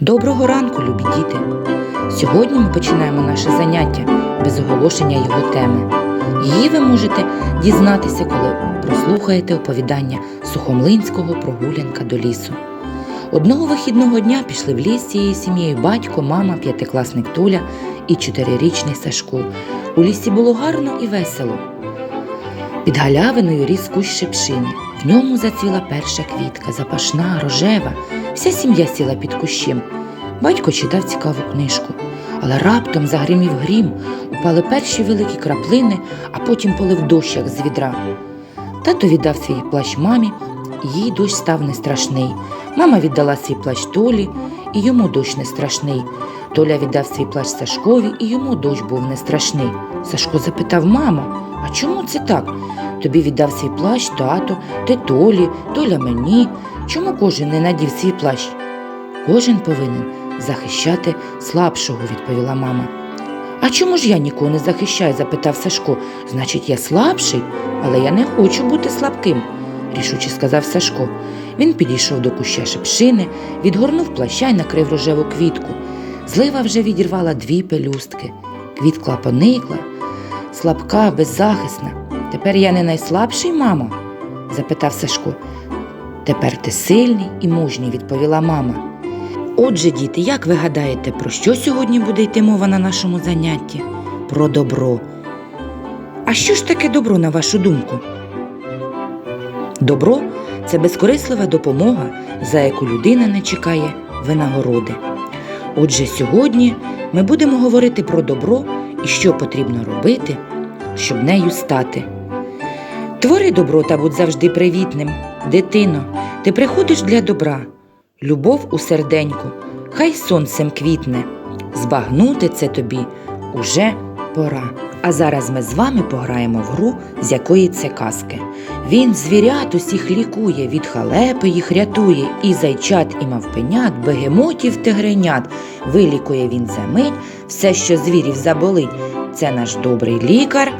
Доброго ранку, любі діти! Сьогодні ми починаємо наше заняття без оголошення його теми. Її ви можете дізнатися, коли прослухаєте оповідання Сухомлинського прогулянка до лісу. Одного вихідного дня пішли в ліс цією сім'єю батько, мама, п'ятикласник Туля і чотирирічний Сашко. У лісі було гарно і весело. Під галявиною ріс кущ шипшини. В ньому зацвіла перша квітка, запашна, рожева. Вся сім'я сіла під кущем. Батько читав цікаву книжку, але раптом загримів грім, упали перші великі краплини, а потім полив дощ, як з відра. Тато віддав свій плащ мамі, їй дощ став не страшний. Мама віддала свій плащ Толі, і йому дощ не страшний. Толя віддав свій плащ Сашкові, і йому дощ був не страшний. Сашко запитав мамо, а чому це так? Тобі віддав свій плащ тато, ти Толі, Толя мені. Чому кожен не надів свій плащ? Кожен повинен захищати слабшого, відповіла мама. А чому ж я нікого не захищаю? запитав Сашко. Значить, я слабший, але я не хочу бути слабким, рішуче сказав Сашко. Він підійшов до куща шипшини, відгорнув плаща й накрив рожеву квітку. Злива вже відірвала дві пелюстки. Квітка поникла, слабка, беззахисна. Тепер я не найслабший, мамо? запитав Сашко. Тепер ти сильний і мужній, відповіла мама. Отже, діти, як ви гадаєте, про що сьогодні буде йти мова на нашому занятті? Про добро. А що ж таке добро, на вашу думку? Добро це безкорислива допомога, за яку людина не чекає винагороди. Отже, сьогодні ми будемо говорити про добро і що потрібно робити, щоб нею стати. Твори добро та будь завжди привітним. Дитино, ти приходиш для добра, любов у серденьку, хай сонцем квітне. Збагнути це тобі уже пора. А зараз ми з вами пограємо в гру, з якої це казки. Він звірят усіх лікує, від халепи їх рятує, і зайчат, і мавпенят, бегемотів тигренят. Вилікує він за мить все, що звірів заболить. Це наш добрий лікар,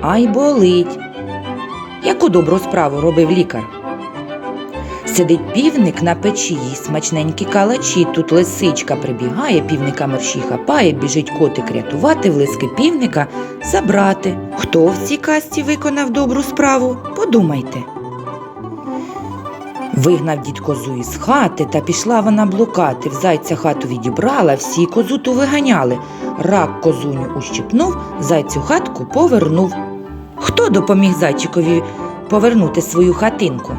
ай болить. Яку добру справу робив лікар? Сидить півник на печі, їсть смачненькі калачі. Тут лисичка прибігає, півника мерщій хапає, біжить котик рятувати, в лиски півника забрати. Хто в цій казці виконав добру справу? Подумайте. Вигнав дід козу із хати, та пішла вона блукати. В зайця хату відібрала, всі козу ту виганяли. Рак козуню ущипнув, зайцю хатку повернув. Хто допоміг зайчикові повернути свою хатинку?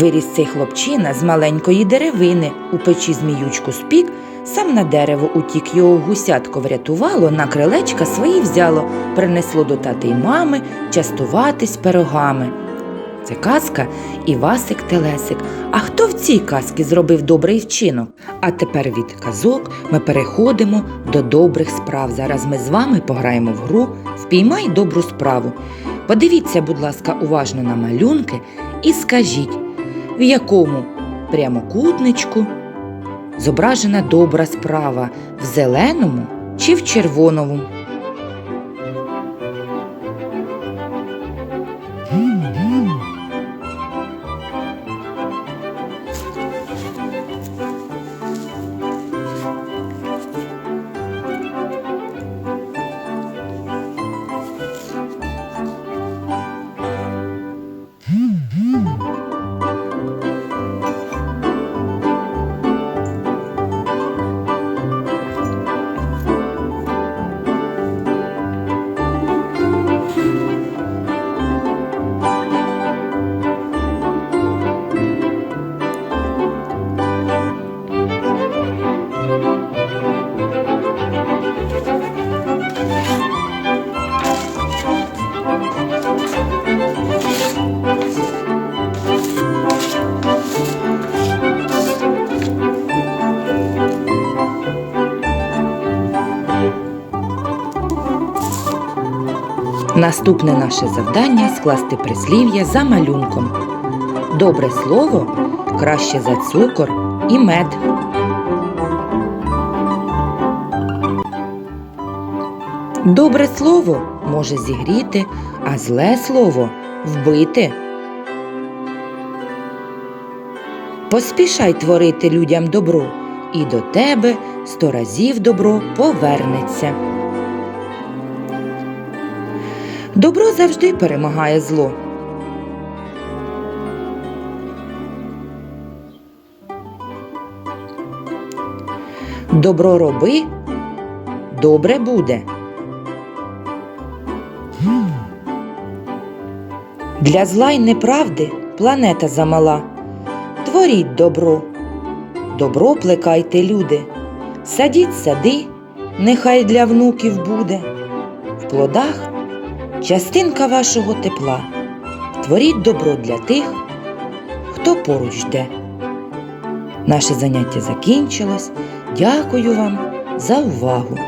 Виріс цей хлопчина з маленької деревини, у печі зміючку спік, сам на дерево утік, його гусятко врятувало, на крилечка свої взяло, принесло до тати й мами частуватись пирогами. Це казка Івасик Телесик. А хто в цій казці зробив добрий вчинок? А тепер від казок ми переходимо до добрих справ. Зараз ми з вами пограємо в гру Впіймай добру справу. Подивіться, будь ласка, уважно на малюнки і скажіть, в якому прямокутничку зображена добра справа в зеленому чи в червоному? Наступне наше завдання скласти прислів'я за малюнком. Добре слово краще за цукор і мед. Добре слово може зігріти, а зле слово вбити. Поспішай творити людям добро, і до тебе сто разів добро повернеться. Добро завжди перемагає зло. Добро роби, добре буде. Для зла й неправди планета замала. Творіть добро, добро плекайте, люди, садіть сади, нехай для внуків буде. В плодах частинка вашого тепла. Творіть добро для тих, хто поруч йде. Наше заняття закінчилось. Дякую вам за увагу!